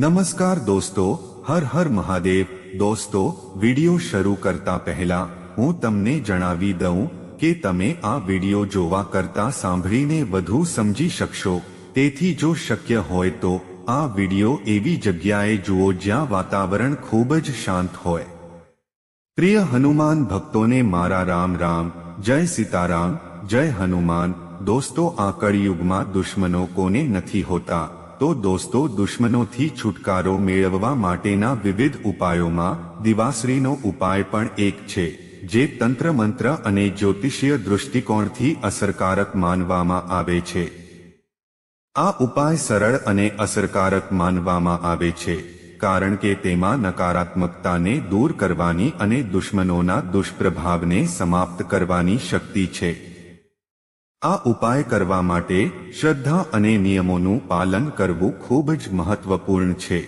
નમસ્કાર દોસ્તો, હર હર મહાદેવ. દોસ્તો, વિડિયો શરૂ કરતા પહેલા હું તમને જણાવી દઉં કે તમે આ વિડિયો જોવા કરતા સાંભળીને વધુ સમજી શકશો. તેથી જો શક્ય હોય તો આ વિડિયો એવી જગ્યાએ જુઓ જ્યાં વાતાવરણ ખૂબ જ શાંત હોય. પ્રિય હનુમાન ભક્તોને મારા રામ રામ, જય સીતારામ, જય હનુમાન. દોસ્તો, આ કળિયુગમાં દુશ્મનો કોને નથી હોતા. તો દોસ્તો, દુશ્મનોથી છુટકારો મેળવવા માટેના વિવિધ ઉપાયોમાં દિવાસરીનો ઉપાય પણ એક છે, જે તંત્ર મંત્ર અને જ્યોતિષીય દૃષ્ટિકોણથી અસરકારક માનવામાં આવે છે. આ ઉપાય સરળ અને અસરકારક માનવામાં આવે છે, કારણ કે તેમાં નકારાત્મકતાને દૂર કરવાની અને દુશ્મનોના દુષ્પ્રભાવને સમાપ્ત કરવાની શક્તિ છે. આ ઉપાય કરવા માટે શ્રદ્ધા અને નિયમોનું પાલન કરવું ખૂબ જ મહત્વપૂર્ણ છે.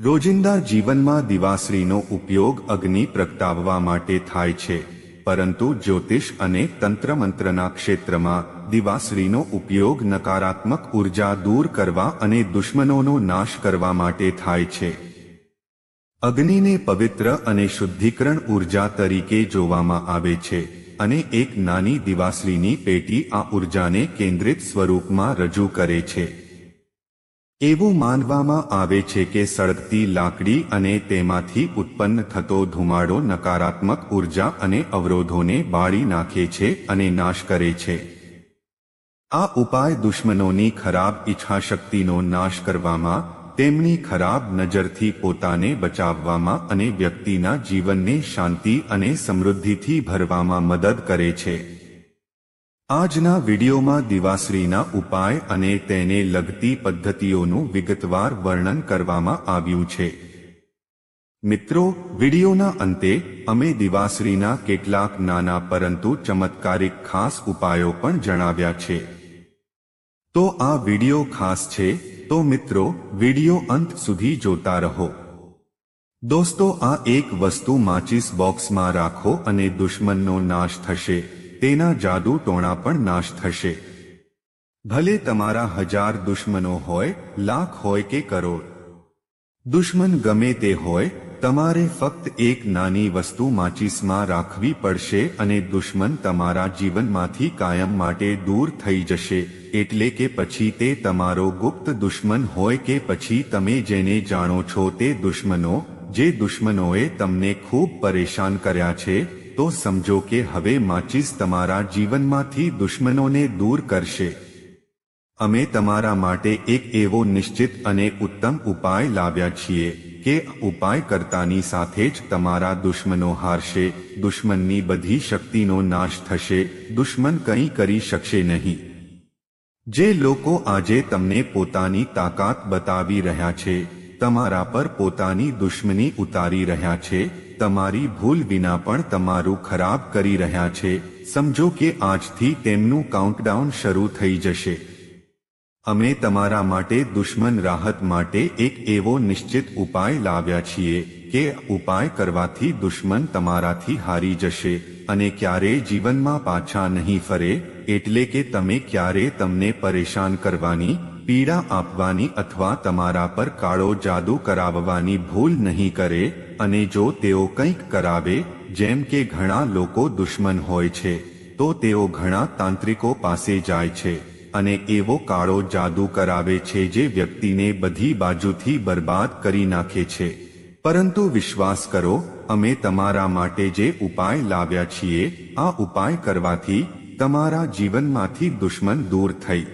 રોજિંદા જીવનમાં દિવાસળીનો ઉપયોગ અગ્નિ પ્રગટાવવા માટે થાય છે, પરંતુ જ્યોતિષ અને તંત્ર મંત્રના ક્ષેત્રમાં દિવાસળીનો ઉપયોગ નકારાત્મક ઊર્જા દૂર કરવા અને દુશ્મનોનો નાશ કરવા માટે થાય છે. અગ્નિને પવિત્ર અને શુદ્ધિકરણ ઊર્જા તરીકે જોવામાં આવે છે. અને એક નાની દિવાસળીની પેટી આ ઉર્જાને કેન્દ્રિત સ્વરૂપમાં રજૂ કરે છે. એવું માનવામાં આવે છે કે સળગતી લાકડી અને તેમાંથી ઉત્પન્ન થતો ધુમાડો નકારાત્મક ઊર્જા અને અવરોધોને બાળી નાખે છે અને નાશ કરે છે. આ ઉપાય દુશ્મનોની ખરાબ ઈચ્છાશક્તિનો નાશ કરવામાં તેમની ખરાબ નજરથી પોતાને બચાવવામાં અને વ્યક્તિના જીવનને શાંતિ અને સમૃદ્ધિથી ભરવામાં મદદ કરે છે. આજના વિડીયોમાં દિવાસરીના ઉપાય અને તેને લગતી પદ્ધતિઓનું વિગતવાર વર્ણન કરવામાં આવ્યું છે. મિત્રો, વિડીયોના અંતે અમે દિવાસરીના કેટલાક નાના પરંતુ ચમત્કારિક ખાસ ઉપાયો પણ જણાવ્યા છે. તો આ વીડિયો ખાસ છે તો મિત્રો, વીડિયો અંત સુધી જોતા રહો. દોસ્તો, આ એક વસ્તુ માચીસ બોક્સમાં રાખો અને દુશ્મનનો નાશ થશે. તેના જાદુ ટોણા પણ નાશ થશે. ભલે તમારા હજાર દુશ્મનો હોય, લાખ હોય કે કરોડ. દુશ્મન ગમે તે હોય તમારે ફક્ત એક નાની વસ્તુ માચીસમાં રાખવી પડશે અને દુશ્મન તમારા જીવનમાંથી કાયમ માટે દૂર થઈ જશે, એટલે કે પછી તે તમારો ગુપ્ત દુશ્મન હોય કે પછી તમે જેને જાણો છો તે દુશ્મનો, જે દુશ્મનોએ તમને ખૂબ પરેશાન કર્યા છે, તો સમજો કે હવે માચીસ તમારા જીવનમાંથી દુશ્મનોને દૂર કરશે. અમે તમારા માટે એક એવો નિશ્ચિત અને ઉત્તમ ઉપાય લાવ્યા છીએ. કે ઉપાય કરતાની સાથે જ તમારા દુશ્મનો હારશે, દુશ્મનની બધી શક્તિનો નાશ થશે, દુશ્મન કંઈ કરી શકશે નહીં. જે લોકો આજે તમને પોતાની તાકાત બતાવી રહ્યા છે, તમારા પર પોતાની દુશ્મની ઉતારી રહ્યા છે, તમારી ભૂલ વિના પણ તમારું ખરાબ કરી રહ્યા છે, સમજો કે આજથી તેમનું કાઉન્ટડાઉન શરૂ થઈ જશે. અમે તમારા માટે દુશ્મન રાહત માટે એક એવો નિશ્ચિત ઉપાય લાવ્યા છીએ કે ઉપાય કરવાથી દુશ્મન તમારાથી હારી જશે અને ક્યારેય જીવનમાં પાછા નહીં ફરે, એટલે કે તમે ક્યારે તમને પરેશાન કરવાની, પીડા આપવાની અથવા તમારા પર કાળો જાદુ કરાવવાની ભૂલ નહીં કરે, અને જો તેઓ કંઈક કરાવે, જેમ કે ઘણા લોકો દુશ્મન હોય છે, તો તેઓ ઘણા તાંત્રિકો પાસે જાય છે. અને એવો કાળો જાદુ કરાવે છે જે વ્યક્તિને બધી બાજુથી બરબાદ કરી નાખે છે. પરંતુ વિશ્વાસ કરો, અમે તમારા માટે જે ઉપાય લાવ્યા છીએ, આ ઉપાય કરવાથી તમારા જીવનમાંથી દુશ્મન દૂર થઈ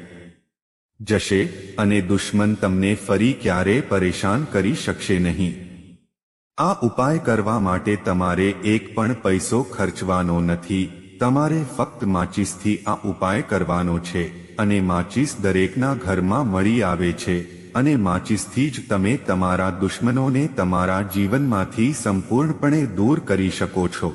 જશે અને દુશ્મન તમને ફરી ક્યારે પરેશાન કરી શકશે નહીં. આ ઉપાય કરવા માટે તમારે એક પણ પૈસો ખર્ચવાનો નથી, તમારે ફક્ત માચિસથી આ ઉપાય કરવાનો છે. અને માચીસ દરેકના ઘરમાં મળી આવે છે, અને માચીસથી જ તમે તમારા દુશ્મનોને તમારા જીવનમાંથી સંપૂર્ણપણે દૂર કરી શકો છો.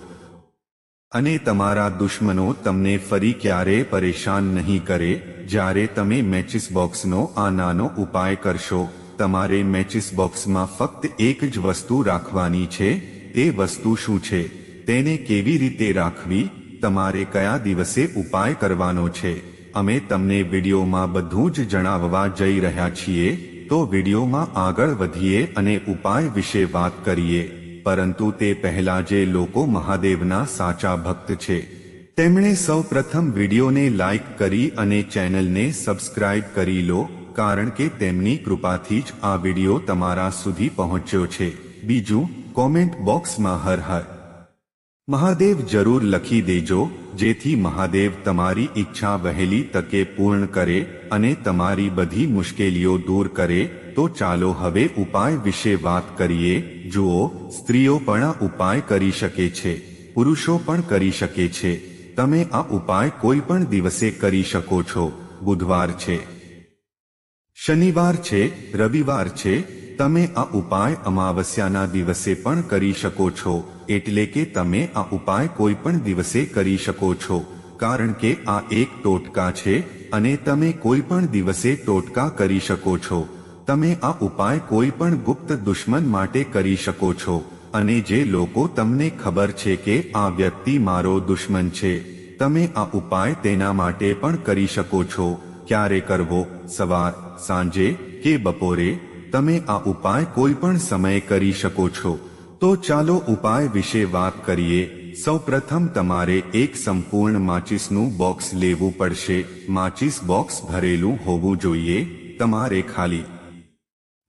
અને તમારા દુશ્મનો તમને ફરી ક્યારે પરેશાન નહીં કરે, જ્યારે તમે મેચિસ બોક્સનો આ નાનો ઉપાય કરશો. તમારે મેચિસ બોક્સમાં ફક્ત એક જ વસ્તુ રાખવાની છે, તે વસ્તુ શું છે? તેને કેવી રીતે રાખવી? તમારે કયા દિવસે ઉપાય કરવાનો છે? અમે તમને વિડીયોમાં બધું જ જણાવવા જઈ રહ્યા છીએ, તો વિડીયોમાં આગળ વધીએ અને ઉપાય વિશે વાત કરીએ. પરંતુ તે પહેલા જે લોકો મહાદેવના સાચા ભક્ત છે, તેમણે સૌ પ્રથમ વિડીયોને લાઈક કરી અને ચેનલને સબસ્ક્રાઇબ કરી લો, કારણ કે તેમની કૃપાથી જ આ વીડિયો તમારા સુધી પહોંચ્યો છે. બીજું, કોમેન્ટ બોક્સમાં હર હર. મહાદેવ જરૂર લખી દેજો, જેથી મહાદેવ તમારી ઈચ્છા વહેલી તકે પૂર્ણ કરે અને તમારી બધી મુશ્કેલીઓ દૂર કરે, તો ચાલો હવે ઉપાય વિશે વાત કરીએ. જુઓ, સ્ત્રીઓ પણ આ ઉપાય કરી શકે છે, પુરુષો પણ કરી શકે છે. તમે આ ઉપાય કોઈ પણ દિવસે કરી શકો છો. બુધવાર છે. શનિવાર છે, રવિવાર છે તમે આ ઉપાય અમાવસ્યાના દિવસે પણ કરી શકો છો, એટલે કે તમે આ ઉપાય કોઈ પણ દિવસે કરી શકો છો, કારણ કે આ એક ટોટકા છે અને તમે કોઈ પણ દિવસે ટોટકા કરી શકો છો. તમે આ ઉપાય કોઈ પણ ગુપ્ત દુશ્મન માટે કરી શકો છો, અને જે લોકો તમને ખબર છે કે આ વ્યક્તિ મારો દુશ્મન છે, તમે આ ઉપાય તેના માટે પણ કરી શકો છો. ક્યારે કરવો? સવાર, સાંજે કે બપોરે? તમે આ ઉપાય કોઈ પણ સમયે કરી શકો છો. તો ચાલો ઉપાય વિશે વાત કરીએ. સૌપ્રથમ તમારે એક સંપૂર્ણ માચિસનું બોક્સ લેવું પડશે. માચિસ બોક્સ ભરેલું હોવું જોઈએ. તમારે ખાલી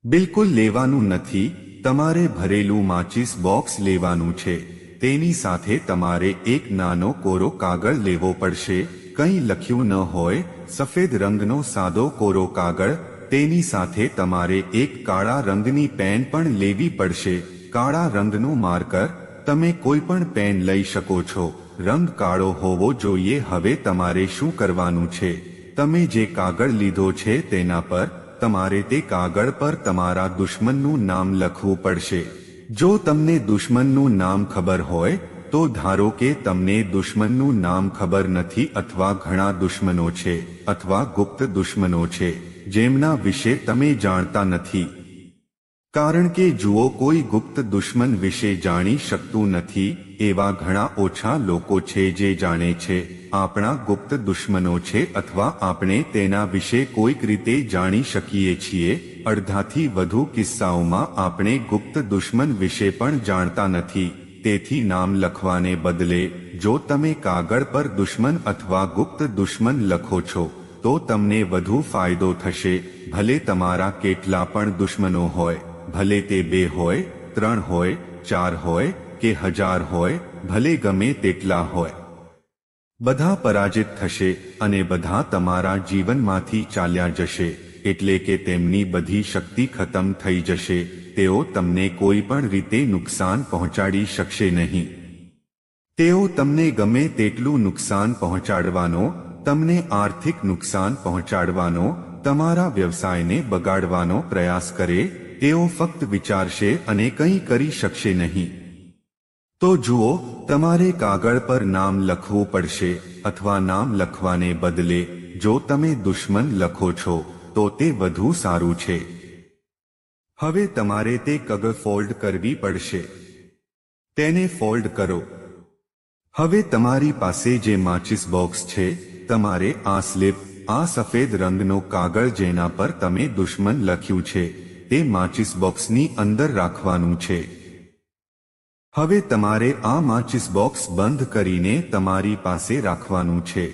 બિલકુલ લેવાનું નથી. તમારે ભરેલું માચિસ બોક્સ લેવાનું છે. તેની સાથે તમારે એક નાનો કોરો કાગળ લેવો પડશે. કંઈ લખ્યું ન હોય. સફેદ રંગનો સાદો કોરો કાગળ તેની સાથે તમારે એક કાળા રંગની પેન પણ લેવી પડશે. કાળા રંગનું માર્કર, તમે કોઈ પણ પેન લઈ શકો છો. રંગ કાળો હોવો જોઈએ. હવે તમારે શું કરવાનું છે? તમે જે કાગળ લીધો છે તેના પર, તમારે તે કાગળ પર તમારા દુશ્મનનું નામ લખવું પડશે. જો તમને દુશ્મનનું નામ ખબર હોય, તો ધારો કે તમને દુશ્મનનું નામ ખબર નથી અથવા ઘણા દુશ્મનો છે અથવા ગુપ્ત દુશ્મનો છે. જેમના વિશે તમે જાણતા નથી. કારણ કે જુઓ, કોઈ ગુપ્ત દુશ્મન વિશે જાણી શકતું નથી, એવા ઘણા ઓછા લોકો છે જે જાણે છે, આપણા ગુપ્ત દુશ્મનો છે અથવા આપણે તેના વિશે કોઈક રીતે જાણી શકીએ છીએ. અડધાથી વધુ કિસ્સાઓમાં આપણે ગુપ્ત દુશ્મન વિશે પણ જાણતા નથી. તેથી નામ લખવાને બદલે, જો તમે કાગળ પર દુશ્મન અથવા ગુપ્ત દુશ્મન લખો છો તો તમને વધુ ફાયદો થશે. ભલે તમારા કેટલા પણ દુશ્મનો હોય, ભલે તે બે હોય, ત્રણ હોય, ચાર હોય કે હજાર હોય, ભલે ગમે તેટલા હોય. બધા પરાજિત થશે અને બધા તમારા જીવનમાંથી ચાલ્યા જશે, એટલે કે તેમની બધી શક્તિ ખતમ થઈ જશે. તેઓ તમને કોઈ પણ રીતે નુકસાન પહોંચાડી શકશે નહીં. તેઓ તમને ગમે તેટલું નુકસાન પહોંચાડવાનો તમને આર્થિક નુકસાન પહોંચાડવાનો, તમારા વ્યવસાયને બગાડવાનો પ્રયાસ કરે, તેઓ ફક્ત વિચારશે અને કંઈ કરી શકશે નહીં. તો જુઓ, તમારે કાગળ પર નામ લખવું પડશે અથવા નામ લખવાને બદલે, જો તમે દુશ્મન લખો છો, તો તે વધુ સારું છે. હવે તમારે તે કગળ ફોલ્ડ કરવી પડશે. તેને ફોલ્ડ કરો. હવે તમારી પાસે જે માચિસ બોક્સ છે તમારે આ સ્લીપ, આ સફેદ રંગનો કાગળ જેના પર તમે દુશ્મન લખ્યું છે, તે માચિસ બોક્સની અંદર રાખવાનું છે. હવે તમારે આ માચિસ બોક્સ બંધ કરીને તમારી પાસે રાખવાનું છે.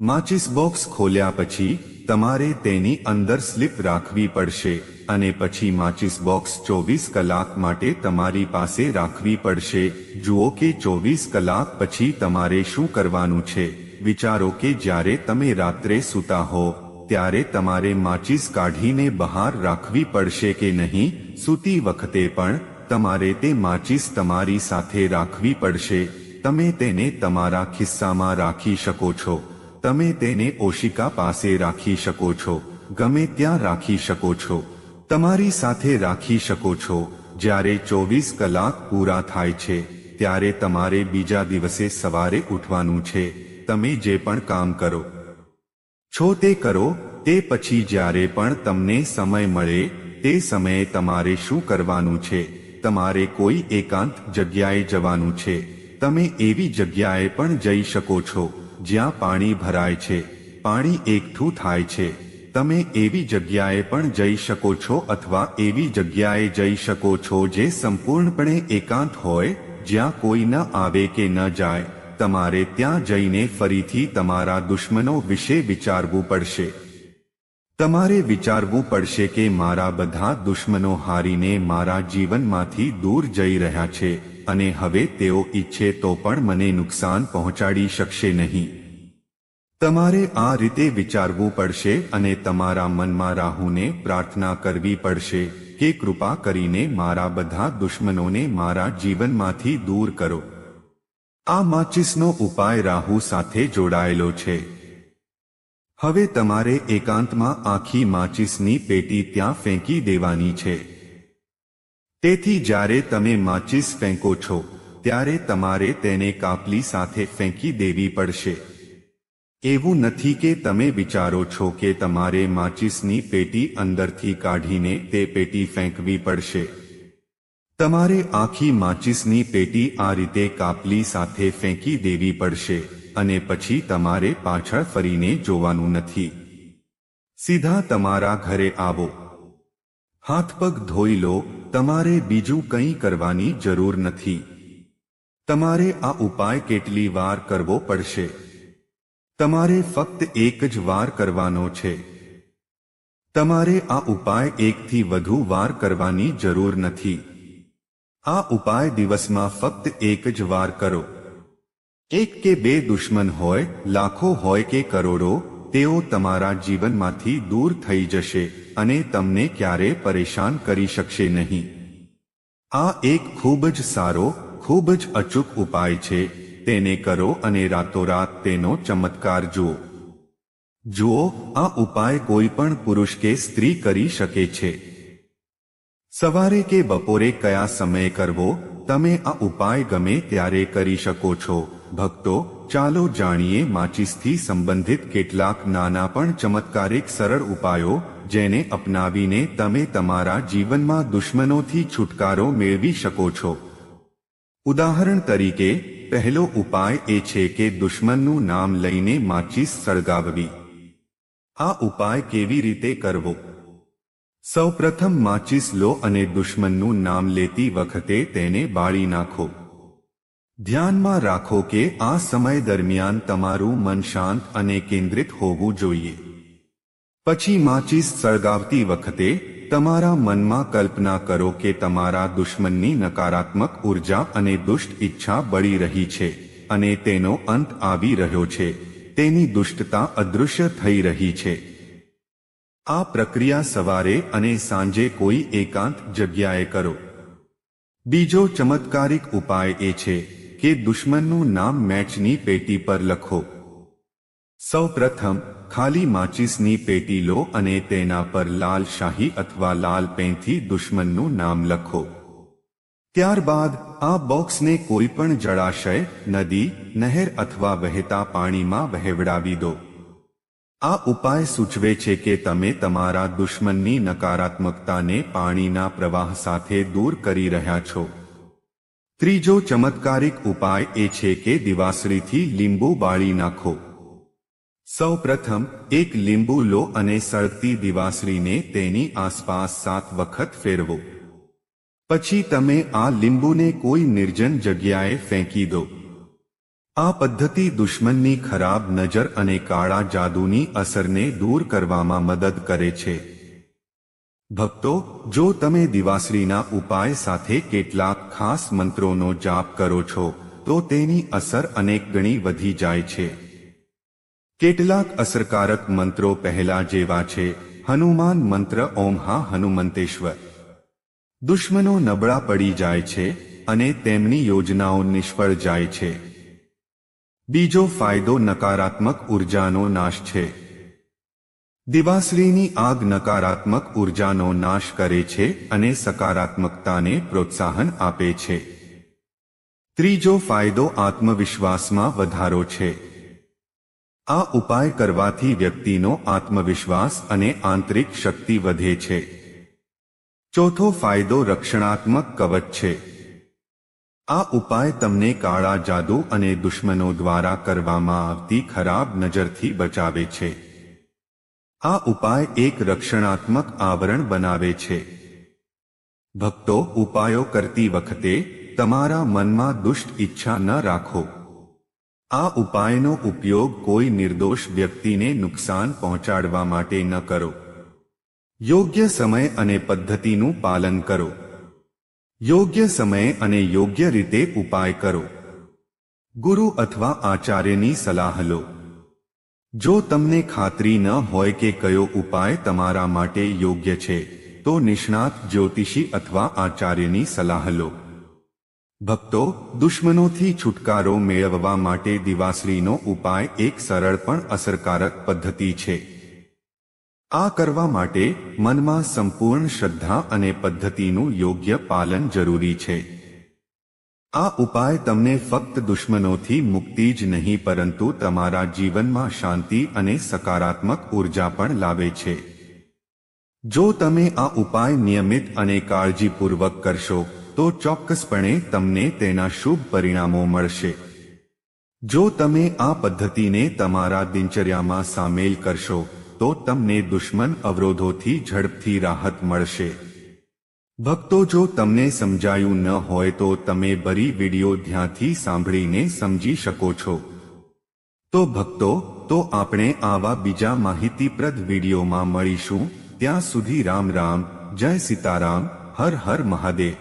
માચિસ બોક્સ ખોલ્યા પછી, તમારે તેની અંદર સ્લીપ રાખવી પડશે, અને પછી માચિસ બોક્સ ચોવીસ કલાક માટે તમારી પાસે રાખવી પડશે. જુઓ કે ચોવીસ કલાક પછી તમારે શું કરવાનું છે. વિચારો કે જ્યારે તમે રાત્રે સૂતા હો, ત્યારે તમારે માચિસ કાઢીને બહાર રાખવી પડશે કે નહીં? સૂતી વખતે પણ તમારે તે માચિસ તમારી સાથે રાખવી પડશે. તમે તેને તમારા ખિસ્સામાં રાખી શકો છો. તમે તેને ઓશિકા પાસે રાખી શકો છો. ગમે ત્યાં રાખી શકો છો. તમારી સાથે રાખી શકો છો. જ્યારે ચોવીસ કલાક પૂરા થાય છે, ત્યારે તમારે બીજા દિવસે સવારે ઉઠવાનું છે. તમે જે પણ કામ કરો, છો તે કરો, તે પછી જ્યારે પણ તમને સમય મળે, તે સમયે તમારે શું કરવાનું છે? તમારે કોઈ એકાંત જગ્યાએ જવાનું છે. તમે એવી જગ્યાએ પણ જઈ શકો છો, જ્યાં પાણી ભરાય છે. પાણી એકઠું થાય છે. તમે એવી જગ્યાએ પણ જઈ શકો છો અથવા એવી જગ્યાએ જઈ શકો છો જે સંપૂર્ણપણે એકાંત હોય, જ્યાં કોઈ ન આવે કે ન જાય. તમારે ત્યાં જઈને ફરીથી તમારા દુશ્મનો વિશે વિચારવું પડશે. તમારે વિચારવું પડશે કે મારા બધા દુશ્મનો હારીને મારા જીવનમાંથી દૂર જઈ રહ્યા છે અને હવે તેઓ ઈચ્છે તો પણ મને નુકસાન પહોંચાડી શકશે નહીં. તમારે આ રીતે વિચારવું પડશે અને તમારા મનમાં રાહુને પ્રાર્થના કરવી પડશે કે કૃપા કરીને મારા બધા દુશ્મનોને મારા જીવનમાંથી દૂર કરો. આ માચિસનો ઉપાય રાહુ સાથે જોડાયેલો છે. હવે તમારે એકાંતમાં આખી માચિસની પેટી ત્યાં ફેંકી દેવાની છે. તેથી જ્યારે તમે માચિસ ફેંકો છો, ત્યારે તમારે તેને કાપલી સાથે ફેંકી દેવી પડશે. એવું નથી કે તમે વિચારો છો કે તમારે માચિસની પેટી અંદરથી કાઢીને તે પેટી ફેંકવી પડશે. તમારે આખી માચિસની પેટી આ રીતે કાપલી સાથે ફેંકી દેવી પડશે અને પછી તમારે પાછળ ફરીને જોવાનું નથી. સીધા તમારા ઘરે આવો. હાથ પગ ધોઈ લો, તમારે બીજું કંઈ કરવાની જરૂર નથી. તમારે આ ઉપાય કેટલી વાર કરવો પડશે? તમારે ફક્ત એક જ વાર કરવાનો છે. તમારે આ ઉપાય એકથી વધુ વાર કરવાની જરૂર નથી. આ ઉપાય દિવસમાં ફક્ત એક જ વાર કરો. એક કે બે દુશ્મન હોય, લાખો હોય કે કરોડો, તેઓ તમારા જીવનમાંથી દૂર થઈ જશે અને તમને ક્યારે પરેશાન કરી શકશે નહીં. આ એક ખૂબ જ સારો, ખૂબ જ અચૂક ઉપાય છે. તેને કરો અને રાતોરાત તેનો ચમત્કાર જુઓ. જુઓ, આ ઉપાય કોઈ પણ પુરુષ કે સ્ત્રી કરી શકે છે. સવારે કે બપોરે કયા સમયે કરવો, તમે આ ઉપાય ગમે ત્યારે કરી શકો છો. ભક્તો, ચાલો જાણીએ માચિસથી સંબંધિત કેટલાક નાના પણ ચમત્કારિક સરળ ઉપાયો, જેને અપનાવીને તમે તમારા જીવનમાં દુશ્મનોથી છુટકારો મેળવી શકો છો. ઉદાહરણ તરીકે, પહેલો ઉપાય એ છે કે દુશ્મનનું નામ લઈને માચિસ સળગાવવી. આ ઉપાય કેવી રીતે કરવો? સૌપ્રથમ માચિસ લો અને દુશ્મનનું નામ લેતી વખતે તેને બાળી નાખો. ધ્યાનમાં રાખો કે આ સમય દરમિયાન તમારું મન શાંત અને કેન્દ્રિત હોવું જોઈએ. પછી માચિસ સળગાવતી વખતે તમારા મનમાં કલ્પના કરો કે તમારા દુશ્મનની નકારાત્મક ઊર્જા અને દુષ્ટ ઈચ્છા બળી રહી છે અને તેનો અંત આવી રહ્યો છે. તેની દુષ્ટતા અદૃશ્ય થઈ રહી છે. આ પ્રક્રિયા સવારે અને સાંજે કોઈ એકાંત જગ્યાએ કરો. બીજો ચમત્કારિક ઉપાય એ છે કે દુશ્મનનું નામ મેચની પેટી પર લખો. સૌ પ્રથમ ખાલી માચિસની પેટી લો અને તેના પર લાલ શાહી અથવા લાલ પેનથી દુશ્મનનું નામ લખો. ત્યારબાદ, આ બોક્સને કોઈપણ જળાશય, નદી, નહેર અથવા વહેતા પાણીમાં વહેવડાવી દો. આ ઉપાય સૂચવે છે કે તમે તમારા દુશ્મનની નકારાત્મકતાને પાણીના પ્રવાહ સાથે દૂર કરી રહ્યા છો. ત્રીજો ચમત્કારિક ઉપાય એ છે કે દિવાસળીથી લીંબુ બાળી નાખો. સૌ પ્રથમ એક લીંબુ લો અને સળગતી દિવાસળીને તેની આસપાસ સાત વખત ફેરવો. પછી તમે આ લીંબુને કોઈ નિર્જન જગ્યાએ ફેંકી દો. આ પદ્ધતિ દુશ્મનની ખરાબ નજર અને કાળા જાદુની અસરને દૂર કરવામાં મદદ કરે છે. ભક્તો, જો તમે દિવાસરીના ઉપાય સાથે કેટલાક ખાસ મંત્રોનો જાપ કરો છો, તો તેની અસર અનેક ગણી વધી જાય છે. કેટલાક અસરકારક મંત્રો પહેલા જેવા છે, હનુમાન મંત્ર ઓમ હા હનુમંતેશ્વર. દુશ્મનો નબળા પડી જાય છે અને તેમની યોજનાઓ નિષ્ફળ જાય છે. બીજો ફાયદો નકારાત્મક ઉર્જાનો નાશ છે. દિવાસળીની આગ નકારાત્મક ઉર્જાનો નાશ કરે છે અને સકારાત્મકતાને પ્રોત્સાહન આપે છે. ત્રીજો ફાયદો આત્મવિશ્વાસમાં વધારો છે. આ ઉપાય કરવાથી વ્યક્તિનો આત્મવિશ્વાસ અને આંતરિક શક્તિ વધે છે. ચોથો ફાયદો રક્ષણાત્મક કવચ છે. આ ઉપાય તમને કાળા જાદુ અને દુશ્મનો દ્વારા કરવામાં આવતી ખરાબ નજરથી બચાવે છે. આ ઉપાય એક રક્ષણાત્મક આવરણ બનાવે છે. ભક્તો ઉપાયો કરતી વખતે તમારા મનમાં દુષ્ટ ઈચ્છા ન રાખો. આ ઉપાયનો ઉપયોગ કોઈ નિર્દોષ વ્યક્તિને નુકસાન પહોંચાડવા માટે ન કરો. યોગ્ય સમય અને પદ્ધતિનું પાલન કરો. યોગ્ય સમયે અને યોગ્ય રીતે ઉપાય કરો. ગુરુ અથવા આચાર્યની સલાહ લો. જો તમને ખાતરી ન હોય કે કયો ઉપાય તમારા માટે યોગ્ય છે, તો નિષ્ણાત જ્યોતિષી અથવા આચાર્યની સલાહ લો. ભક્તો, દુશ્મનોથી છુટકારો મેળવવા માટે દિવાસરીનો ઉપાય એક સરળ પણ અસરકારક પદ્ધતિ છે. આ કરવા માટે મનમાં સંપૂર્ણ શ્રદ્ધા અને પદ્ધતિનું યોગ્ય પાલન જરૂરી છે. આ ઉપાય તમને ફક્ત દુશ્મનોથી મુક્તિ જ નહીં, પરંતુ તમારા જીવનમાં શાંતિ અને સકારાત્મક ઊર્જા પણ લાવે છે. જો તમે આ ઉપાય નિયમિત અને કાળજીપૂર્વક કરશો, તો ચોક્કસપણે તમને તેના શુભ પરિણામો મળશે. જો તમે આ પદ્ધતિને તમારા દિનચર્યામાં સામેલ કરશો તો તમને દુશ્મન અવરોધોથી ઝડપથી રાહત મળશે. ભક્તો, જો તમને સમજાયું ન હોય તો તમે બરી વિડિયો ધ્યાનથી સાંભળીને સમજી શકો છો. તો ભક્તો, તો આપણે આવા બીજા માહિતીપ્રદ વિડીયોમાં મળીશું. ત્યાં સુધી રામ રામ, જય સીતારામ, હર હર મહાદેવ.